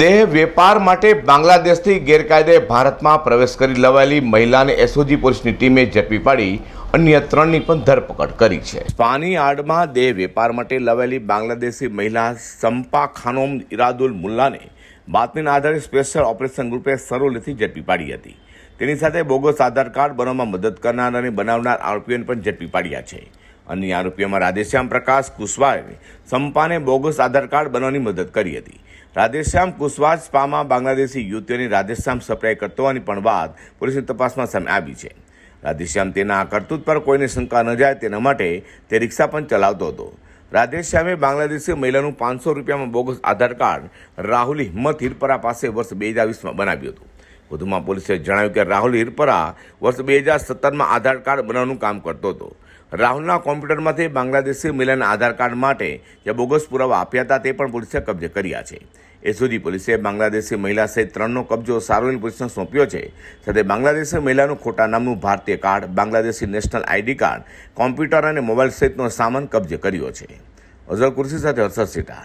દેહ વેપાર માટે બાંગ્લાદેશથી ગેરકાયદે ભારતમાં પ્રવેશ કરી લવાયેલી મહિલાને એસઓજી પોલીસની ટીમે ઝડપી પાડી, અન્ય ત્રણની પણ ધરપકડ કરી છે. સ્પાની આડમાં દેહ વેપાર માટે લવાયેલી બાંગ્લાદેશી મહિલા સંપા ખાનોમ ઇરાદુલ મુલ્લાને બાતમીના આધારે સ્પેશિયલ ઓપરેશન ગ્રુપે સરોલેથી ઝડપી પાડી હતી. તેની સાથે બોગસ આધાર કાર્ડ બનાવવામાં મદદ કરનાર અને બનાવનાર આરોપીઓને પણ ઝડપી પાડ્યા છે. અન્ય આરોપીઓમાં રાધેશ્યામ પ્રકાશ કુશવાહે સંપાને બોગસ આધાર કાર્ડ બનાવવાની મદદ કરી હતી. રાધેશ્યામ કુશવાહ સ્પામાં બાંગ્લાદેશી યુવતીઓની રાધેશ્યામ સપ્લાય કરતો હોવાની પણ વાત પોલીસની તપાસમાં સામે આવી છે. રાધેશ્યામ તેના આ કરતૂત પર કોઈને શંકા ન જાય તેના માટે તે રિક્ષા પણ ચલાવતો હતો. રાધેશ્યામે બાંગ્લાદેશી મહિલાનું પાંચસો રૂપિયામાં બોગસ આધાર કાર્ડ રાહુલ હિંમત હિરપરા પાસે વર્ષ બે હજાર વીસમાં બનાવ્યું હતું. વધુમાં પોલીસે જણાવ્યું કે રાહુલ હિરપરા વર્ષ બે હજાર સત્તરમાં આધાર કાર્ડ બનાવવાનું કામ કરતો હતો. રાહુલના કોમ્પ્યુટરમાંથી બાંગ્લાદેશી મહિલાના આધાર કાર્ડ માટે જે બોગસ પુરાવા આપ્યા હતા તે પણ પોલીસે કબજે કર્યા છે. એ સુધી પોલીસે બાંગ્લાદેશી મહિલા સહિત ત્રણનો કબજો સારોલ પોલીસને સોંપ્યો છે. સાથે બાંગ્લાદેશી મહિલાનું ખોટા નામનું ભારતીય card, Bangladeshi national ID card, computer અને મોબાઈલ સહિતનો સામાન કબજે કર્યો છે. અઝર કુર્સી સાથે હર્ષદ સિટા